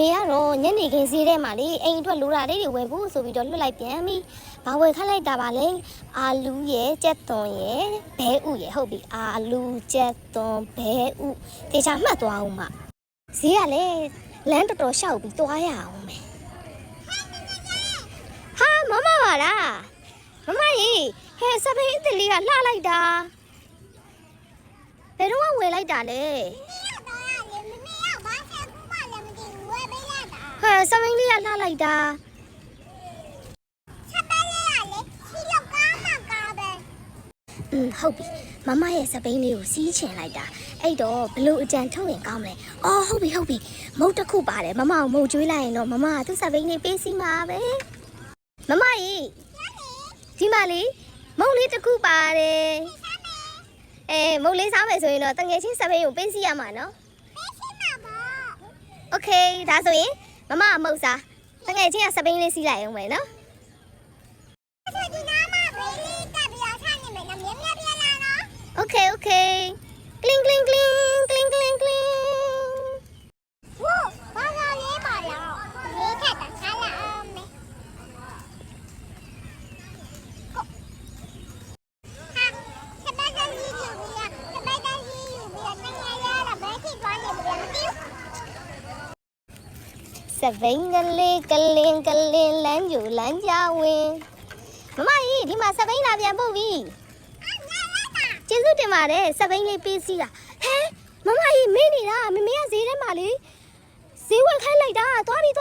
မေကတော့ညနေခင်းဈေးထဲမှာလေအိမ်အတွက်လိုတာလေးတွေဝယ်ဖို့ဆိုပြီးတော့လွတ်လိုက်ပြန်ပြီ။ဘာဝယ်ခတ်လိုက်တာပါလဲ။အာလူရဲ့ကြက်သွန်ရဲ့ဘဲဥရဲ့ဟုတ်ပြီ။အာလူကြက်သွန်ဘဲဥတေချာမှတ်သွားအောင်မ။ဈေးကလည်းလမ်းတော်တော်ရှောက်ပြီးသွားရအောင်မယ်။ဟာမမပါလား။မမကြီးဟဲ့စပိန်အစ်စ်လေးကလှလိုက်တာ။ဘယ်တော့ဝယ်လိုက်တာလဲ။ စမိန်လေးကလှလိုက်တာอืมဟုတ်ပြီမမရဲ့စပိန်လေးကိုစီးချင်လိုက်တာအဲ့တော့ဘလို့အကြံထုတ်ရင်ကောင်းမလဲအော်ဟုတ်ပြီဟုတ်ပြီမုတ်တစ်ခုပါတယ်မမကိုမုတ်ကျွေးလိုက်ရင်တော့မမကသူ့စပိန်လေးပေးစီမှာပဲမမကြီးဒီမှာလေမုတ်လေးတစ်ခုပါတယ်အဲမုတ်လေးစားမယ်ဆိုရင်တော့တငယ်ချင်းစပိန်ကိုပေးစီရမှာနော်โอเคဒါဆိုရင် မမကမုတ်စားတငယ်ချင်းကစပိန်လေးစီးလိုက်အောင်မယ်နော်โอ စပိန်ကလေးကလင်းကလင်းလမ်းကျူလမ်းကြဝင်မမကြီးဒီမှာစပိန်လာပြန်ပို့ပြီကျေးဇူးတင်ပါတယ်စပိန်လေးပေးစီတာဟဲမမကြီးမင်းနေတာမမေကဈေးထဲမှာလေဈေးဝယ်ခိုင်းလိုက်တာသွားပြီ